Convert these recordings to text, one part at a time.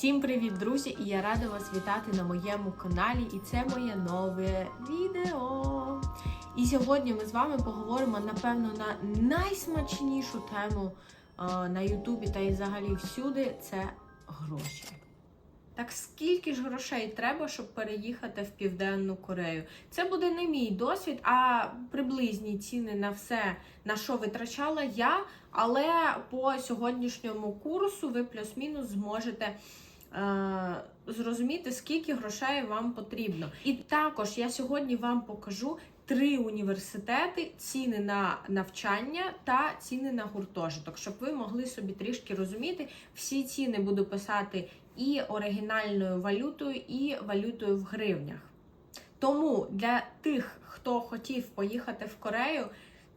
Всім привіт, друзі! І я рада вас вітати на моєму каналі. І це моє нове відео. І сьогодні ми з вами поговоримо, напевно, на найсмачнішу тему на Ютубі та і взагалі всюди це гроші. Так скільки ж грошей треба, щоб переїхати в Південну Корею? Це буде не мій досвід, а приблизні ціни на все, на що витрачала я. Але по сьогоднішньому курсу ви плюс-мінус зможете зрозуміти, скільки грошей вам потрібно. І також я сьогодні вам покажу три університети, ціни на навчання та ціни на гуртожиток, щоб ви могли собі трішки розуміти. Всі ціни буду писати і оригінальною валютою, і валютою в гривнях. Тому для тих, хто хотів поїхати в Корею,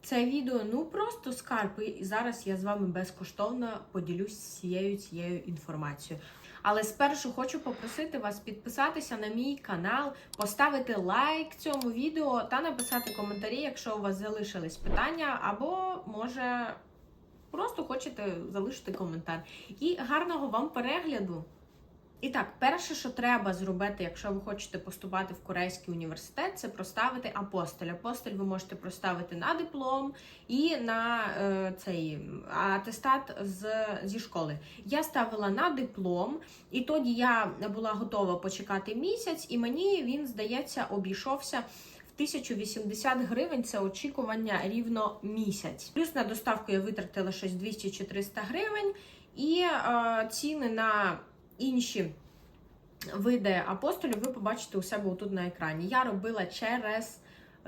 це відео ну просто скарб. І зараз я з вами безкоштовно поділюсь цією цією інформацією. Але спершу хочу попросити вас підписатися на мій канал, поставити лайк цьому відео та написати коментарі, якщо у вас залишились питання, або може просто хочете залишити коментар. І гарного вам перегляду! І так, перше, що треба зробити, якщо ви хочете поступати в Корейський університет, це проставити апостиль. Апостиль ви можете проставити на диплом і на е, цей атестат з, зі школи. Я ставила на диплом, і тоді я була готова почекати місяць, і мені він, здається, обійшовся. в 1080 гривень це очікування рівно місяць. Плюс на доставку я витратила щось 200-300 гривень, і е, ціни на інші види апостолів ви побачите у себе отут на екрані. Я робила через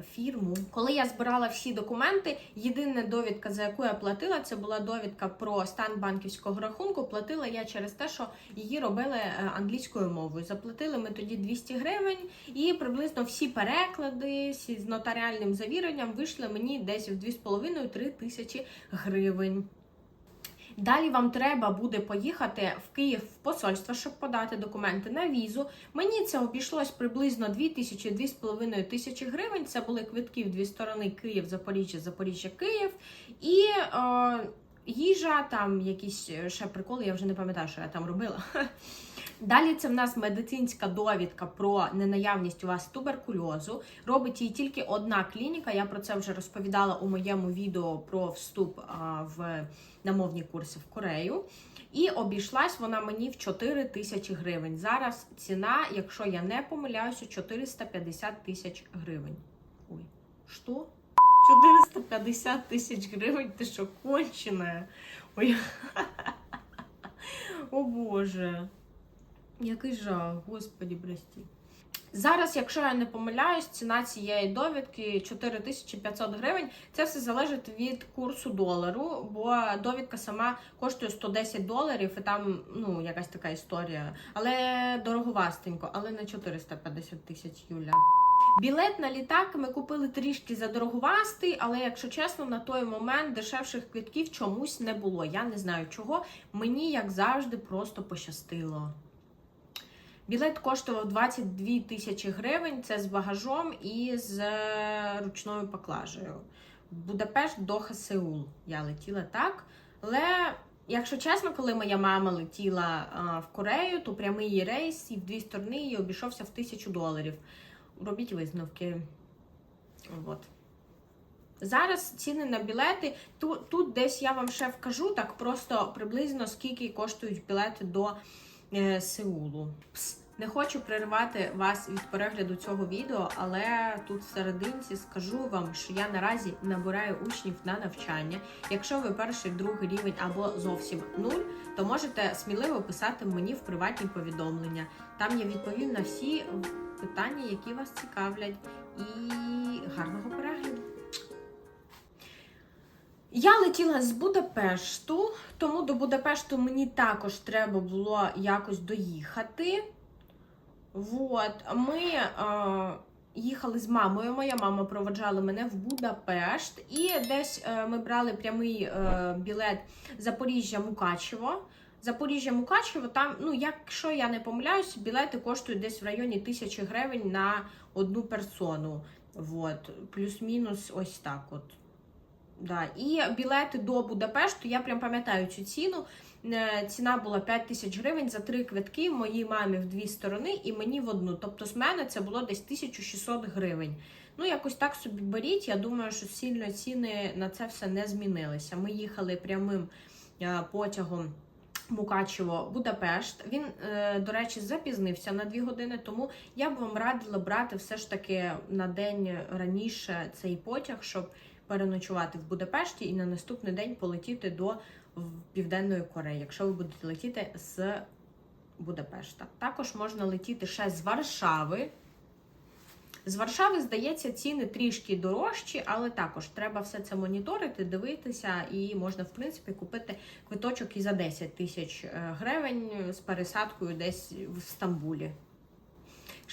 фірму. Коли я збирала всі документи, єдина довідка, за яку я платила, це була довідка про стан банківського рахунку. Платила я через те, що її робили е, англійською мовою. Заплатили ми тоді 200 гривень, і приблизно всі переклади з нотаріальним завіренням вийшли мені десь в 2,5-3 тисячі гривень. Далі вам треба буде поїхати в Київ в посольство, щоб подати документи на візу. Мені це обійшлось приблизно 2-2,5 тисячі гривень. Це були квитки в дві сторони Київ, Запоріжжя, Запоріжжя, Київ. І е, їжа, там якісь ще приколи, я вже не пам'ятаю, що я там робила. Далі це в нас медицинська довідка про ненаявність у вас туберкульозу. Робить її тільки одна клініка. Я про це вже розповідала у моєму відео про вступ в намовні курси в Корею. І обійшлась вона мені в 4 тисячі гривень. Зараз ціна, якщо я не помиляюся, 450 тисяч гривень. Ой, що? 450 тисяч гривень, ти що, кончене? Ой. О Боже. Який жах, господі прості. Зараз, якщо я не помиляюсь, ціна цієї довідки 4500 гривень. Це все залежить від курсу долару, бо довідка сама коштує 110 доларів, і там ну, якась така історія. Але дороговастенько, але не 450 тисяч Юля. Білет на літак ми купили трішки задороговастий, але, якщо чесно, на той момент дешевших квитків чомусь не було. Я не знаю чого. Мені, як завжди, просто пощастило. Білет коштував 22 тисячі гривень. Це з багажом і з ручною поклажею. Будапешт до Сеул. Я летіла так. Але, якщо чесно, коли моя мама летіла а, в Корею, то прямий її рейс і в дві сторони її обійшовся в тисячу доларів. Робіть висновки. От. Зараз ціни на білети. Тут, тут десь я вам ще вкажу так просто приблизно скільки коштують білети до е, Сеулу. Пс, не хочу переривати вас від перегляду цього відео, але тут всерединці скажу вам, що я наразі набираю учнів на навчання. Якщо ви перший, другий рівень або зовсім нуль, то можете сміливо писати мені в приватні повідомлення. Там я відповім на всі питання, які вас цікавлять. І гарного перегляду! Я летіла з Будапешту, тому до Будапешту мені також треба було якось доїхати. Вот. Ми е, їхали з мамою. Моя мама проводжала мене в Будапешт, і десь е, ми брали прямий е, білет Запоріжжя Мукачево. Запоріжжя Мукачево, там, ну, якщо я не помиляюсь, білети коштують десь в районі тисячі гривень на одну персону. Вот. Плюс-мінус ось так от. Да. І білети до Будапешту, я прям пам'ятаю цю ціну. Е, Ціна була 5 тисяч гривень за три квитки моїй мамі в дві сторони і мені в одну. Тобто з мене це було десь 1600 гривень. Ну, якось так собі беріть. Я думаю, що сильно ціни на це все не змінилися. Ми їхали прямим е, потягом. Мукачево, Будапешт. Він, е, до речі, запізнився на дві години, тому я б вам радила брати все ж таки на день раніше цей потяг, щоб переночувати в Будапешті і на наступний день полетіти до Південної Кореї, якщо ви будете летіти з Будапешта. Також можна летіти ще з Варшави. З Варшави, здається, ціни трішки дорожчі, але також треба все це моніторити, дивитися, і можна, в принципі, купити квиточок і за 10 тисяч е, гривень з пересадкою десь в Стамбулі.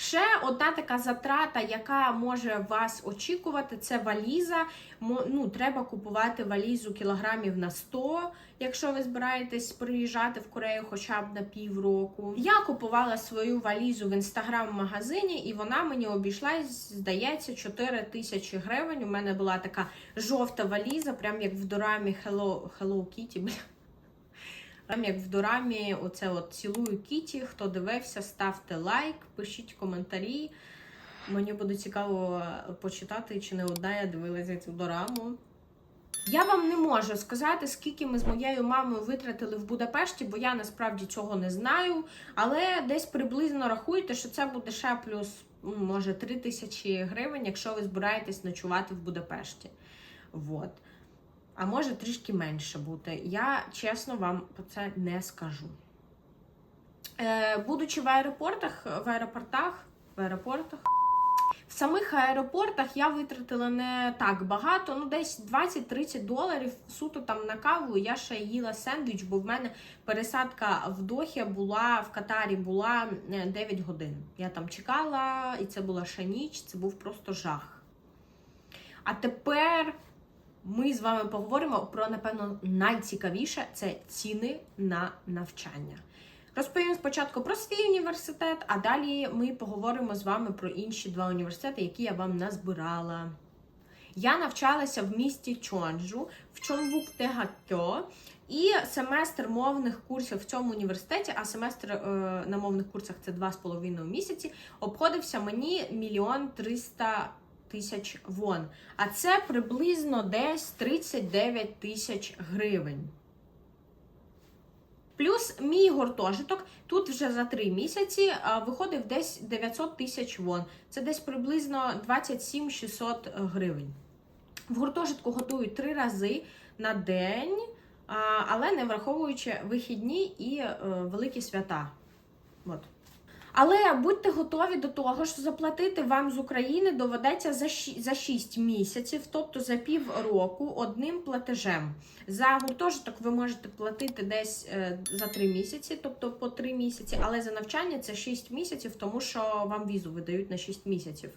Ще одна така затрата, яка може вас очікувати, це валіза. Ну, треба купувати валізу кілограмів на 100, якщо ви збираєтесь приїжджати в Корею хоча б на півроку. Я купувала свою валізу в інстаграм-магазині, і вона мені обійшлась, здається, 4 тисячі гривень. У мене була така жовта валіза, прям як в дорамі Hello, Hello Kitty. Прям як в дорамі, оце от цілую Кіті. Хто дивився, ставте лайк, пишіть коментарі. Мені буде цікаво почитати, чи не одна я дивилася цю дораму. Я вам не можу сказати, скільки ми з моєю мамою витратили в Будапешті, бо я насправді цього не знаю. Але десь приблизно рахуйте, що це буде ще плюс, може, 3 тисячі гривень, якщо ви збираєтесь ночувати в Будапешті. Вот. А може трішки менше бути. Я чесно вам про це не скажу. Е, будучи в аеропортах, в аеропортах, в аеропортах. В самих аеропортах я витратила не так багато, ну десь 20-30 доларів суто там на каву. Я ще їла сендвіч, бо в мене пересадка в Дохі була в Катарі була е, 9 годин. Я там чекала, і це була ще ніч, це був просто жах. А тепер ми з вами поговоримо про, напевно, найцікавіше це ціни на навчання. Розповім спочатку про свій університет, а далі ми поговоримо з вами про інші два університети, які я вам назбирала. Я навчалася в місті Чонджу, в Чонбук-Тегакьо, і семестр мовних курсів в цьому університеті, а семестр е, на мовних курсах це 2,5 місяці, обходився мені мільйон триста тисяч вон. А це приблизно десь 39 тисяч гривень. Плюс мій гуртожиток тут вже за три місяці виходив десь 900 тисяч вон. Це десь приблизно 27-600 гривень. В гуртожитку готують три рази на день, але не враховуючи вихідні і е, великі свята. От. Але будьте готові до того, що заплатити вам з України доведеться за щі- за 6 місяців, тобто за пів року, одним платежем. За гуртожиток ви можете платити десь е, за 3 місяці, тобто по 3 місяці, але за навчання це 6 місяців, тому що вам візу видають на 6 місяців.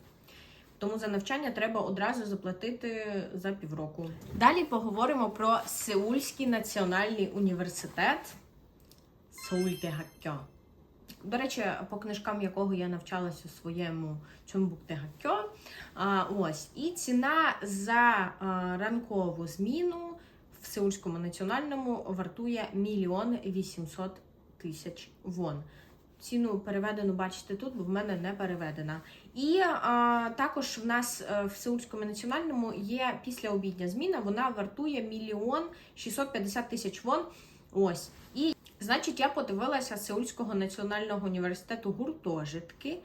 Тому за навчання треба одразу заплатити за півроку. Далі поговоримо про Сеульський національний університет Сеультегакьо. До речі, по книжкам якого я навчалася у своєму Чонбук-Тегакьо. Ось. І ціна за ранкову зміну в Сеульському національному вартує мільйон вісімсот тисяч вон. Ціну переведену бачите тут, бо в мене не переведена. І а, також в нас е, в Сеульському національному є післяобідня зміна, вона вартує мільйон 650 тисяч вон. Ось. І Значить, я подивилася Сеульського національного університету гуртожитки.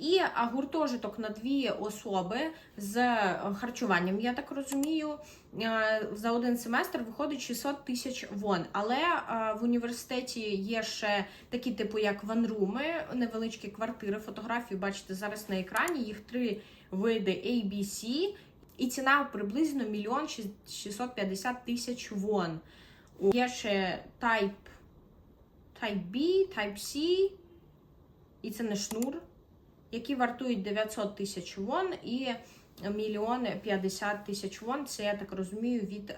І гуртожиток на дві особи з е, харчуванням, я так розумію, е, за один семестр виходить 600 тисяч вон. Але е, в університеті є ще такі, типу, як ванруми, невеличкі квартири. Фотографії бачите зараз на екрані. Їх три види ABC, і ціна приблизно мільйон 650 тисяч вон. Є ще Type Type B, Type C, і це не шнур, які вартують 900 тисяч вон і мільйон 50 тисяч вон. Це, я так розумію, від е,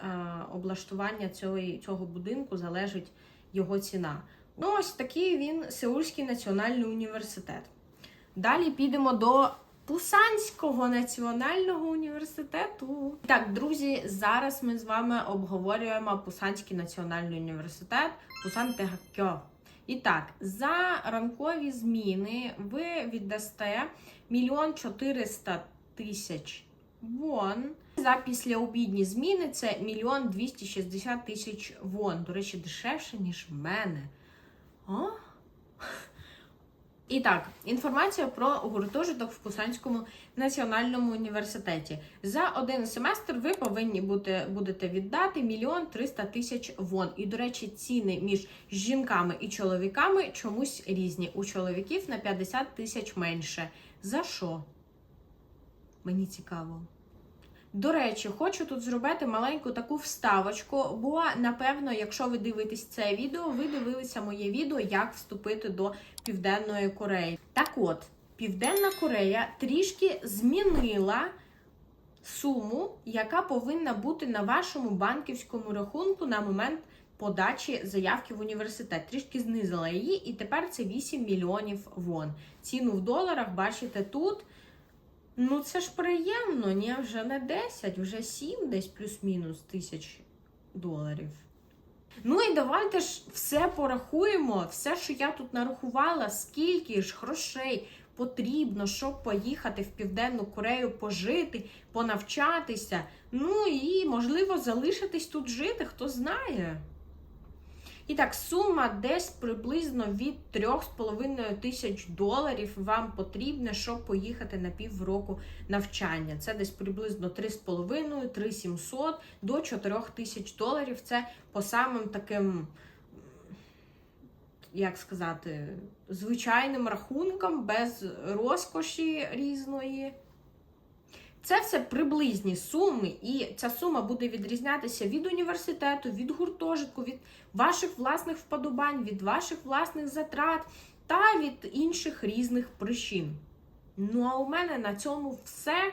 облаштування цього, цього будинку залежить його ціна. Ну, ось такий він Сеульський національний університет. Далі підемо до Пусанського національного університету. Так, друзі, зараз ми з вами обговорюємо Пусанський національний університет Пусан Тегакьо. І так, за ранкові зміни ви віддасте мільйон 400 тисяч вон. За післяобідні зміни це мільйон 260 тисяч вон. До речі, дешевше, ніж в мене. О? І так, інформація про гуртожиток в Пусанському національному університеті. За один семестр ви повинні бути, будете віддати мільйон 300 тисяч вон. І, до речі, ціни між жінками і чоловіками чомусь різні. У чоловіків на 50 тисяч менше. За що? Мені цікаво. До речі, хочу тут зробити маленьку таку вставочку, бо напевно, якщо ви дивитесь це відео, ви дивилися моє відео, як вступити до Південної Кореї. Так от, Південна Корея трішки змінила суму, яка повинна бути на вашому банківському рахунку на момент подачі заявки в університет. Трішки знизила її, і тепер це 8 мільйонів вон. Ціну в доларах бачите тут. Ну, це ж приємно, ні, вже не 10, вже 7 десь плюс-мінус тисяч доларів. Ну і давайте ж все порахуємо, все, що я тут нарахувала, скільки ж грошей потрібно, щоб поїхати в Південну Корею пожити, понавчатися. Ну і, можливо, залишитись тут жити, хто знає. І так, сума десь приблизно від 3,5 тисяч доларів вам потрібна, щоб поїхати на півроку навчання. Це десь приблизно 3,5, 3,700 до 4 тисяч доларів. Це по самим таким, як сказати, звичайним рахункам, без розкоші різної. Це все приблизні суми, і ця сума буде відрізнятися від університету, від гуртожитку, від ваших власних вподобань, від ваших власних затрат та від інших різних причин. Ну, а у мене на цьому все.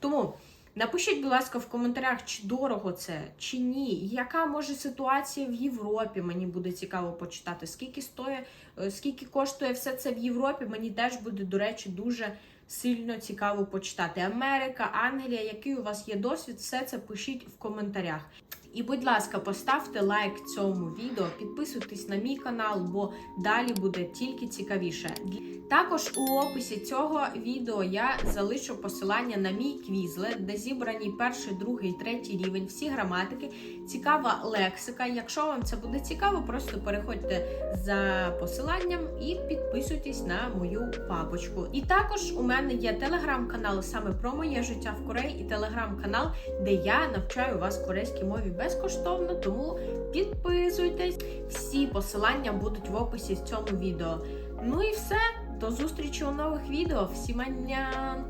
Тому напишіть, будь ласка, в коментарях, чи дорого це, чи ні. Яка може ситуація в Європі? Мені буде цікаво почитати. Скільки стоїть, скільки коштує все це в Європі? Мені теж буде, до речі, дуже сильно цікаво почитати. Америка, Англія, який у вас є досвід, все це пишіть в коментарях. І, будь ласка, поставте лайк цьому відео, підписуйтесь на мій канал, бо далі буде тільки цікавіше. Також у описі цього відео я залишу посилання на мій квізлет, де зібрані перший, другий, третій рівень, всі граматики, цікава лексика. Якщо вам це буде цікаво, просто переходьте за посиланням і підписуйтесь на мою папочку. І також у мене є телеграм-канал саме про моє життя в Кореї, і телеграм-канал, де я навчаю вас корейській мові безкоштовно, тому підписуйтесь. Всі посилання будуть в описі в цьому відео. Ну і все, до зустрічі у нових відео. Всім манян!